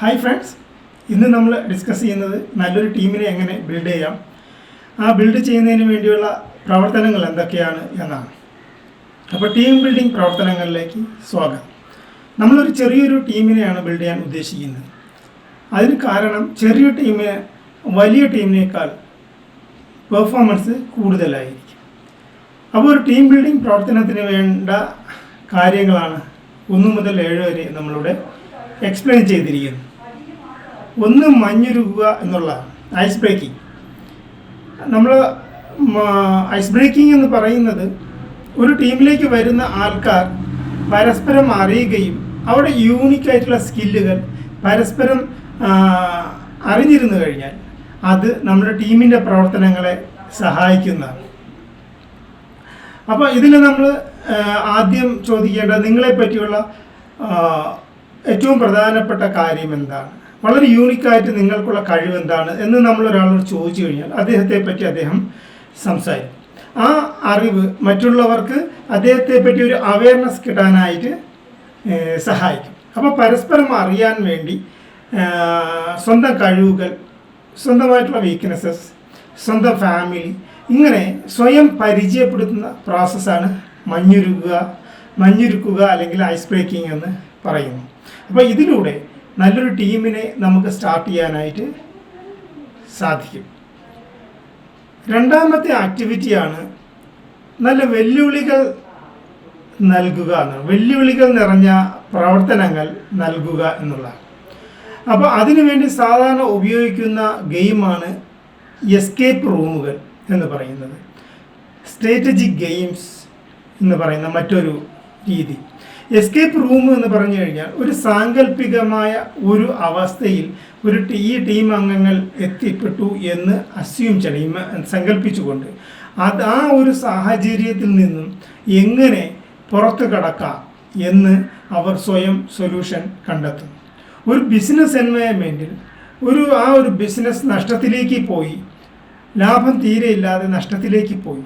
Hi friends ഇന്ന് നമ്മൾ discuss ചെയ്യുന്നത് നല്ലൊരു ടീമിനെ എങ്ങനെ ബിൽഡ് ചെയ്യാം. ആ ബിൽഡ് ചെയ്യുന്നതിന് വേണ്ടിയുള്ള പ്രവർത്തനങ്ങൾ എന്തൊക്കെയാണ് എന്നാണ്. അപ്പോൾ ടീം ബിൽഡിംഗ് പ്രവർത്തനങ്ങളിലേക്ക് സ്വാഗതം. നമ്മളൊരു ചെറിയൊരു ടീമിനെയാണ് ബിൽഡ് ചെയ്യാൻ ഉദ്ദേശിക്കുന്നത്. അതിന് കാരണം ചെറിയ ടീമിന് വലിയ ടീമിനേക്കാൾ പെർഫോമൻസ് കൂടുതലായിരിക്കും. അപ്പോൾ ഒരു ടീം ബിൽഡിംഗ് പ്രവർത്തനത്തിന് വേണ്ട കാര്യങ്ങളാണ് ഒന്ന് മുതൽ ഏഴ് വരെ നമ്മളിവിടെ എക്സ്പ്ലെയിൻ ചെയ്തിരിക്കുന്നു ഒന്ന് മഞ്ഞുരുകുക എന്നുള്ളതാണ് ഐസ് ബ്രേക്കിംഗ് നമ്മൾ ഐസ് ബ്രേക്കിംഗ് എന്ന് പറയുന്നത് ഒരു ടീമിലേക്ക് വരുന്ന ആൾക്കാർ പരസ്പരം അറിയുകയും അവിടെ യൂണിക് ആയിട്ടുള്ള സ്കില്ലുകൾ പരസ്പരം അറിഞ്ഞിരുന്നു കഴിഞ്ഞാൽ അത് നമ്മുടെ ടീമിന്റെ പ്രവർത്തനങ്ങളെ സഹായിക്കുന്നതാണ്. അപ്പോൾ ഇതിൽ നമ്മൾ ആദ്യം ചോദിക്കേണ്ടത് നിങ്ങളെ പറ്റിയുള്ള ഏറ്റവും പ്രധാനപ്പെട്ട കാര്യം എന്താണ്? വളരെ യൂണിക്കായിട്ട് നിങ്ങൾക്കുള്ള കഴിവ് എന്താണ് എന്ന് നമ്മൾ ഒരാളോട് ചോദിച്ചു കഴിഞ്ഞാൽ അദ്ദേഹത്തെ പറ്റി അദ്ദേഹം സംസാരിക്കും. ആ അറിവ് മറ്റുള്ളവർക്ക് അദ്ദേഹത്തെ പറ്റി ഒരു അവയർനെസ് കിട്ടാനായിട്ട് സഹായിക്കും. അപ്പോൾ പരസ്പരം അറിയാൻ വേണ്ടി സ്വന്തം കഴിവുകൾ സ്വന്തമായിട്ടുള്ള വീക്ക്നെസ്സസ് സ്വന്തം ഫാമിലി ഇങ്ങനെ സ്വയം പരിചയപ്പെടുത്തുന്ന പ്രോസസ്സാണ് മഞ്ഞുരുക്കുക മഞ്ഞുരുക്കുക അല്ലെങ്കിൽ ഐസ് ബ്രേക്കിംഗ് എന്ന് പറയുന്നു അപ്പോൾ ഇതിലൂടെ നല്ലൊരു ടീമിനെ നമുക്ക് സ്റ്റാർട്ട് ചെയ്യാനായിട്ട് സാധിക്കും. രണ്ടാമത്തെ ആക്ടിവിറ്റിയാണ് നല്ല വെല്ലുവിളികൾ നൽകുക എന്നാണ്. വെല്ലുവിളികൾ നിറഞ്ഞ പ്രവർത്തനങ്ങൾ നൽകുക എന്നുള്ളതാണ്. അപ്പോൾ അതിനുവേണ്ടി സാധാരണ ഉപയോഗിക്കുന്ന ഗെയിമാണ് എസ്കേപ്പ് റൂമുകൾ എന്ന് പറയുന്നത്. സ്ട്രാറ്റജിക് ഗെയിംസ് എന്ന് പറയുന്ന മറ്റൊരു രീതി. എസ്കേപ്പ് റൂം എന്ന് പറഞ്ഞു കഴിഞ്ഞാൽ ഒരു സാങ്കല്പികമായ ഒരു അവസ്ഥയിൽ ഒരു ഈ ടീം അംഗങ്ങൾ എത്തിപ്പെട്ടു എന്ന് അസ്യൂം ചെയ്യണം സങ്കല്പിച്ചുകൊണ്ട് അത് ആ ഒരു സാഹചര്യത്തിൽ നിന്നും എങ്ങനെ പുറത്തു കടക്കാം എന്ന് അവർ സ്വയം സൊല്യൂഷൻ കണ്ടെത്തും. ഒരു ബിസിനസ് എൻവയൺമെന്റിൽ ഒരു ആ ഒരു ബിസിനസ് നഷ്ടത്തിലേക്ക് പോയി. ലാഭം തീരെ ഇല്ലാതെ നഷ്ടത്തിലേക്ക് പോയി.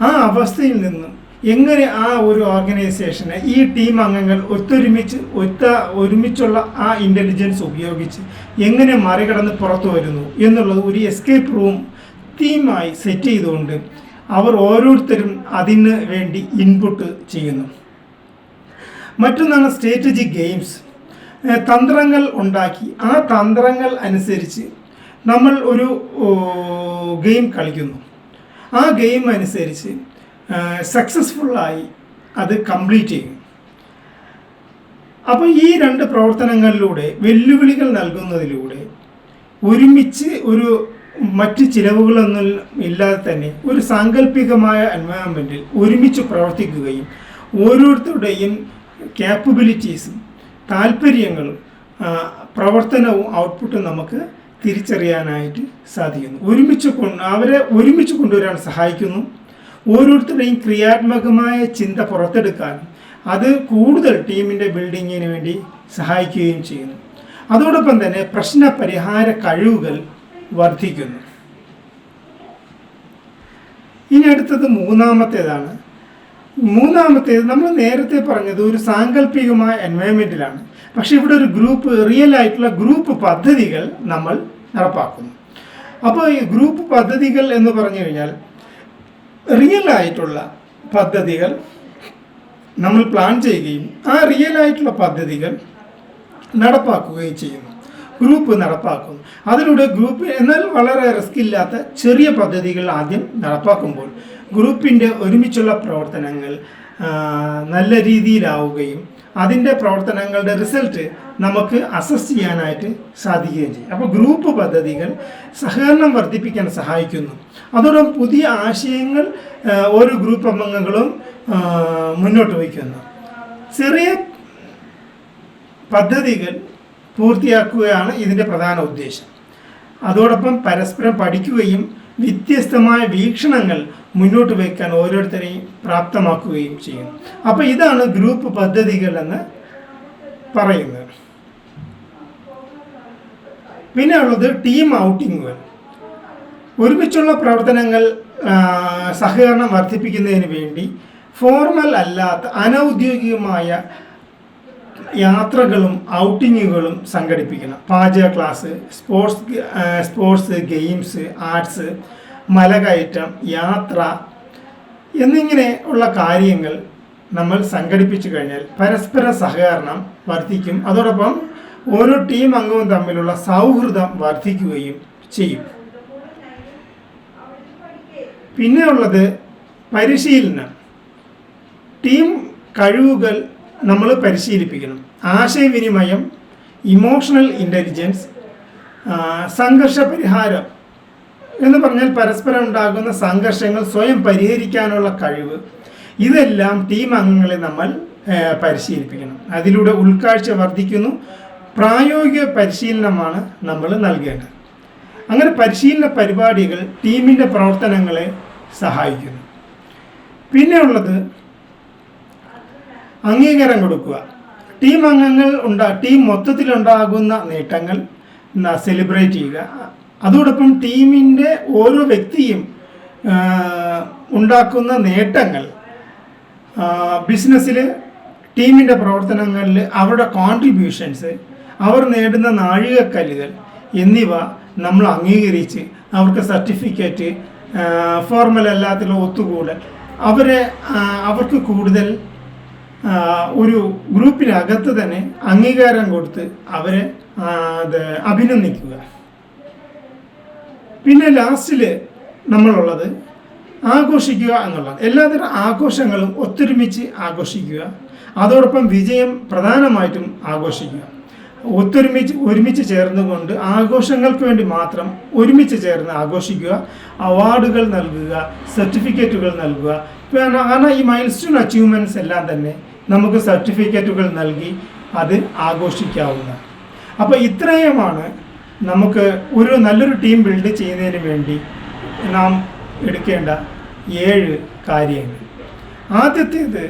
ആ അവസ്ഥയിൽ നിന്നും എങ്ങനെ ആ ഒരു ഓർഗനൈസേഷനെ ഈ ടീം അംഗങ്ങൾ ഒത്തൊരുമിച്ച് ഒത്ത ഒരുമിച്ചുള്ള ആ ഇന്റലിജൻസ് ഉപയോഗിച്ച് എങ്ങനെ മറികടന്ന് പുറത്തു വരുന്നു എന്നുള്ളത് ഒരു എസ്കേപ്പ് റൂം തീമായി സെറ്റ് ചെയ്തുകൊണ്ട് അവർ ഓരോരുത്തരും അതിന് വേണ്ടി ഇൻപുട്ട് ചെയ്യുന്നു. മറ്റൊന്നാണ് സ്ട്രേറ്റജി ഗെയിംസ് തന്ത്രങ്ങൾ ഉണ്ടാക്കി. ആ തന്ത്രങ്ങൾ അനുസരിച്ച് നമ്മൾ ഒരു ഗെയിം കളിക്കുന്നു. ആ ഗെയിം അനുസരിച്ച് സക്സസ്ഫുള്ളായി അത് കംപ്ലീറ്റ് ചെയ്യും. അപ്പോൾ ഈ രണ്ട് പ്രവർത്തനങ്ങളിലൂടെ വെല്ലുവിളികൾ നൽകുന്നതിലൂടെ ഒരുമിച്ച് ഒരു മറ്റ് ചിലവുകളൊന്നും ഇല്ലാതെ തന്നെ ഒരു സാങ്കല്പികമായ എൻവയോൺമെന്റിൽ ഒരുമിച്ച് പ്രവർത്തിക്കുകയും ഓരോരുത്തരുടെയും ക്യാപ്പബിലിറ്റീസും താല്പര്യങ്ങളും പ്രവർത്തനവും ഔട്ട്പുട്ടും നമുക്ക് തിരിച്ചറിയാനായിട്ട് സാധിക്കുന്നു. ഒരുമിച്ച് കൊണ്ട് അവരെ ഒരുമിച്ച് കൊണ്ടുവരാൻ സഹായിക്കുന്നു. ഓരോരുത്തരുടെയും ക്രിയാത്മകമായ ചിന്ത പുറത്തെടുക്കാൻ അത് കൂടുതൽ ടീമിന്റെ ബിൽഡിങ്ങിന് വേണ്ടി സഹായിക്കുകയും ചെയ്യുന്നു. അതോടൊപ്പം തന്നെ പ്രശ്ന പരിഹാര കഴിവുകൾ വർദ്ധിക്കുന്നു. ഇനി അടുത്തത് മൂന്നാമത്തേതാണ്. മൂന്നാമത്തേത് നമ്മൾ നേരത്തെ പറഞ്ഞത് ഒരു സാങ്കല്പികമായ എൻവയോൺമെന്റിലാണ് പക്ഷെ ഇവിടെ ഒരു ഗ്രൂപ്പ് റിയൽ ആയിട്ടുള്ള ഗ്രൂപ്പ് പദ്ധതികൾ നമ്മൾ നടപ്പാക്കുന്നു. അപ്പോൾ ഈ ഗ്രൂപ്പ് പദ്ധതികൾ എന്ന് പറഞ്ഞു കഴിഞ്ഞാൽ റിയൽ ആയിട്ടുള്ള പദ്ധതികൾ നമ്മൾ പ്ലാൻ ചെയ്യുകയും ആ റിയൽ ആയിട്ടുള്ള പദ്ധതികൾ നടപ്പാക്കുകയും ചെയ്യുന്നു. ഗ്രൂപ്പ് നടപ്പാക്കുന്നു. അതിലൂടെ ഗ്രൂപ്പ് എന്നാൽ വളരെ റിസ്ക് ഇല്ലാത്ത ചെറിയ പദ്ധതികൾ ആദ്യം നടപ്പാക്കുമ്പോൾ ഗ്രൂപ്പിന്റെ ഒരുമിച്ചുള്ള പ്രവർത്തനങ്ങൾ നല്ല രീതിയിലാവുകയും അതിന്റെ പ്രവർത്തനങ്ങളുടെ റിസൾട്ട് നമുക്ക് അസസ് ചെയ്യാനായിട്ട് സാധിക്കുകയും ചെയ്യും. അപ്പോൾ ഗ്രൂപ്പ് പദ്ധതികൾ സഹകരണം വർദ്ധിപ്പിക്കാൻ സഹായിക്കുന്നു. അതോടൊപ്പം പുതിയ ആശയങ്ങൾ ഓരോ ഗ്രൂപ്പ് അംഗങ്ങളും മുന്നോട്ട് വയ്ക്കുന്നു. ചെറിയ പദ്ധതികൾ പൂർത്തിയാക്കുകയാണ് ഇതിന്റെ പ്രധാന ഉദ്ദേശം. അതോടൊപ്പം പരസ്പരം പഠിക്കുകയും വ്യത്യസ്തമായ വീക്ഷണങ്ങൾ മുന്നോട്ട് വയ്ക്കാൻ ഓരോരുത്തരെയും പ്രാപ്തമാക്കുകയും ചെയ്യും. അപ്പോൾ ഇതാണ് ഗ്രൂപ്പ് പദ്ധതികൾ എന്ന് പറയുന്നത്. പിന്നെ ഉള്ളത് ടീം ഔട്ടിങ്ങുകൾ ഒരുമിച്ചുള്ള പ്രവർത്തനങ്ങൾ സഹകരണം വർദ്ധിപ്പിക്കുന്നതിന് വേണ്ടി ഫോർമൽ അല്ലാത്ത അനൗദ്യോഗികമായ യാത്രകളും ഔട്ടിങ്ങുകളും സംഘടിപ്പിക്കണം. പാചക class sports sports games arts മലകയറ്റം യാത്ര എന്നിങ്ങനെ ഉള്ള കാര്യങ്ങൾ നമ്മൾ സംഘടിപ്പിച്ചു കഴിഞ്ഞാൽ പരസ്പര സഹകരണം വർദ്ധിക്കും. അതോടൊപ്പം ഓരോ ടീം അംഗവും തമ്മിലുള്ള സൗഹൃദം വർദ്ധിക്കുകയും ചെയ്യും. പിന്നെയുള്ളത് പരിശീലനം. ടീം കഴിവുകൾ നമ്മൾ പരിശീലിപ്പിക്കണം. ആശയവിനിമയം ഇമോഷണൽ ഇന്റലിജൻസ് സംഘർഷ പരിഹാരം എന്ന് പറഞ്ഞാൽ പരസ്പരം ഉണ്ടാകുന്ന സംഘർഷങ്ങൾ സ്വയം പരിഹരിക്കാനുള്ള കഴിവ്. ഇതെല്ലാം ടീം അംഗങ്ങളെ നമ്മൾ പരിശീലിപ്പിക്കണം. അതിലൂടെ ഉൾക്കാഴ്ച വർദ്ധിക്കുന്നു. പ്രായോഗിക പരിശീലനമാണ് നമ്മൾ നൽകേണ്ടത്. അങ്ങനെ പരിശീലന പരിപാടികൾ ടീമിന്റെ പ്രവർത്തനങ്ങളെ സഹായിക്കുന്നു. പിന്നെ ഉള്ളത് അംഗീകാരം കൊടുക്കുക. ടീം അംഗങ്ങൾ ഉണ്ടാ ടീം മൊത്തത്തിലുണ്ടാകുന്ന നേട്ടങ്ങൾ സെലിബ്രേറ്റ് ചെയ്യുക. അതോടൊപ്പം ടീമിന്റെ ഓരോ വ്യക്തിയും ഉണ്ടാക്കുന്ന നേട്ടങ്ങൾ ബിസിനസ്സിൽ ടീമിന്റെ പ്രവർത്തനങ്ങളിൽ അവരുടെ കോൺട്രിബ്യൂഷൻസ് അവർ നേടുന്ന നാഴികക്കല്ലുകൾ എന്നിവ നമ്മൾ അംഗീകരിച്ച് അവർക്ക് സർട്ടിഫിക്കറ്റ് ഫോർമൽ അല്ലാത്തുള്ള ഒത്തുകൂടൽ. അവരെ അവർക്ക് കൂടുതൽ ഒരു ഗ്രൂപ്പിനകത്ത് തന്നെ അംഗീകാരം കൊടുത്ത് അവരെ അത് അഭിനന്ദിക്കുക. പിന്നെ ലാസ്റ്റിൽ നമ്മളുള്ളത് ആഘോഷിക്കുക എന്നുള്ളത് എല്ലാതരം ആഘോഷങ്ങളും ഒത്തൊരുമിച്ച് ആഘോഷിക്കുക. അതോടൊപ്പം വിജയം പ്രധാനമായിട്ടും ആഘോഷിക്കുക. ഒത്തൊരുമിച്ച് ഒരുമിച്ച് ചേർന്നുകൊണ്ട് ആഘോഷങ്ങൾക്ക് വേണ്ടി മാത്രം ഒരുമിച്ച് ചേർന്ന് ആഘോഷിക്കുക അവാർഡുകൾ നൽകുക സർട്ടിഫിക്കറ്റുകൾ നൽകുക. കാരണം ഈ മൈൽ സ്റ്റോൺ അച്ചീവ്മെന്റ്സ് എല്ലാം തന്നെ നമുക്ക് സർട്ടിഫിക്കറ്റുകൾ നൽകി അത് ആഘോഷിക്കാവുന്ന. അപ്പോൾ ഇത്രയുമാണ് നമുക്ക് ഒരു നല്ലൊരു ടീം ബിൽഡ് ചെയ്യുന്നതിന് വേണ്ടി നാം എടുക്കേണ്ട ഏഴ് കാര്യങ്ങൾ. ആദ്യത്തേത്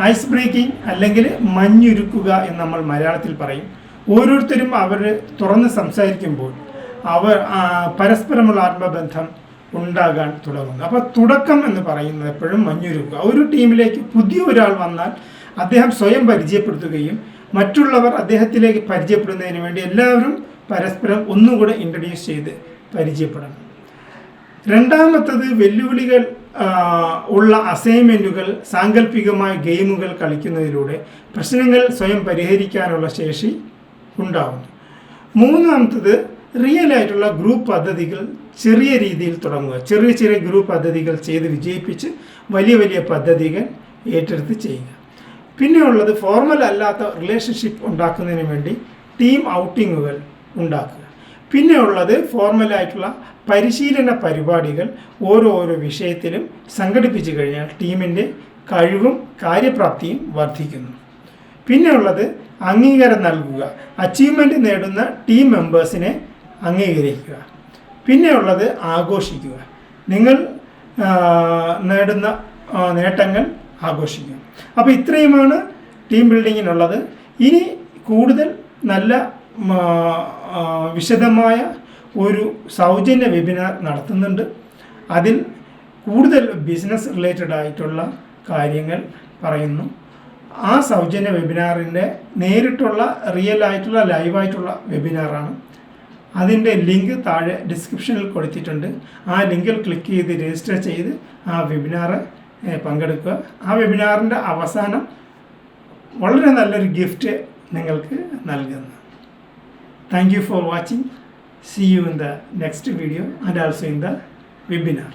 ഐസ് ബ്രേക്കിംഗ് അല്ലെങ്കിൽ മഞ്ഞുരുക്കുക എന്ന് നമ്മൾ മലയാളത്തിൽ പറയും. ഓരോരുത്തരും അവർ തുറന്ന് സംസാരിക്കുമ്പോൾ അവർ പരസ്പരമുള്ള ആത്മബന്ധം ഉണ്ടാകാൻ തുടങ്ങുന്നു. അപ്പോൾ തുടക്കം എന്ന് പറയുന്നത് എപ്പോഴും മഞ്ഞുരുക്കുക. ഒരു ടീമിലേക്ക് പുതിയ ഒരാൾ വന്നാൽ അദ്ദേഹം സ്വയം പരിചയപ്പെടുത്തുകയും മറ്റുള്ളവർ അദ്ദേഹത്തിലേക്ക് പരിചയപ്പെടുന്നതിന് വേണ്ടി എല്ലാവരും പരസ്പരം ഒന്നുകൂടെ ഇൻട്രൊഡ്യൂസ് ചെയ്ത് പരിചയപ്പെടണം. രണ്ടാമത്തത് വെല്ലുവിളികൾ ഉള്ള അസൈൻമെന്റുകൾ സാങ്കല്പികമായ ഗെയിമുകൾ കളിക്കുന്നതിലൂടെ പ്രശ്നങ്ങൾ സ്വയം പരിഹരിക്കാനുള്ള ശേഷി ഉണ്ടാകുന്നു മൂന്നാമത്തത് റിയൽ ആയിട്ടുള്ള ഗ്രൂപ്പ് പദ്ധതികൾ ചെറിയ രീതിയിൽ തുടങ്ങുക. ചെറിയ ചെറിയ ഗ്രൂപ്പ് പദ്ധതികൾ ചെയ്ത് വിജയിപ്പിച്ച് വലിയ വലിയ പദ്ധതികൾ ഏറ്റെടുത്ത് ചെയ്യുക. പിന്നെ ഉള്ളത് ഫോർമൽ അല്ലാത്ത റിലേഷൻഷിപ്പ് ഉണ്ടാക്കുന്നതിന് വേണ്ടി ടീം ഔട്ടിങ്ങുകൾ ഉണ്ടാക്കുക. പിന്നെ ഉള്ളത് ഫോർമലായിട്ടുള്ള പരിശീലന പരിപാടികൾ ഓരോ ഓരോ വിഷയത്തിലും സംഘടിപ്പിച്ചു കഴിഞ്ഞാൽ ടീമിന്റെ കഴിവും കാര്യപ്രാപ്തിയും വർദ്ധിക്കുന്നു. പിന്നെ ഉള്ളത് അംഗീകാരം നൽകുക അച്ചീവ്മെന്റ് നേടുന്ന ടീം മെമ്പേഴ്സിനെ അംഗീകരിക്കുക. പിന്നെ ഉള്ളത് ആഘോഷിക്കുക. നിങ്ങൾ നേടുന്ന നേട്ടങ്ങൾ ആഘോഷിക്കുക. അപ്പോൾ ഇത്രയുമാണ് ടീം ബിൽഡിങ്ങിനുള്ളത് ഇനി കൂടുതൽ നല്ല വിശദമായ ഒരു സൗജന്യ വെബിനാർ നടത്തുന്നുണ്ട്. അതിൽ കൂടുതൽ ബിസിനസ് റിലേറ്റഡ് ആയിട്ടുള്ള കാര്യങ്ങൾ പറയുന്നു. ആ സൗജന്യ വെബിനാറിന്റെ നേരിട്ടുള്ള റിയൽ ആയിട്ടുള്ള ലൈവായിട്ടുള്ള വെബിനാറാണ് അതിന്റെ ലിങ്ക് താഴെ ഡിസ്ക്രിപ്ഷനിൽ കൊടുത്തിട്ടുണ്ട്. ആ ലിങ്കിൽ ക്ലിക്ക് ചെയ്ത് രജിസ്റ്റർ ചെയ്ത് ആ വെബിനാർ പങ്കെടുക്കുക. ആ വെബിനാറിന്റെ അവസാനം വളരെ നല്ലൊരു ഗിഫ്റ്റ് നിങ്ങൾക്ക് നൽകുന്നു. Thank you for watching. See you in the next video and also in the webinar.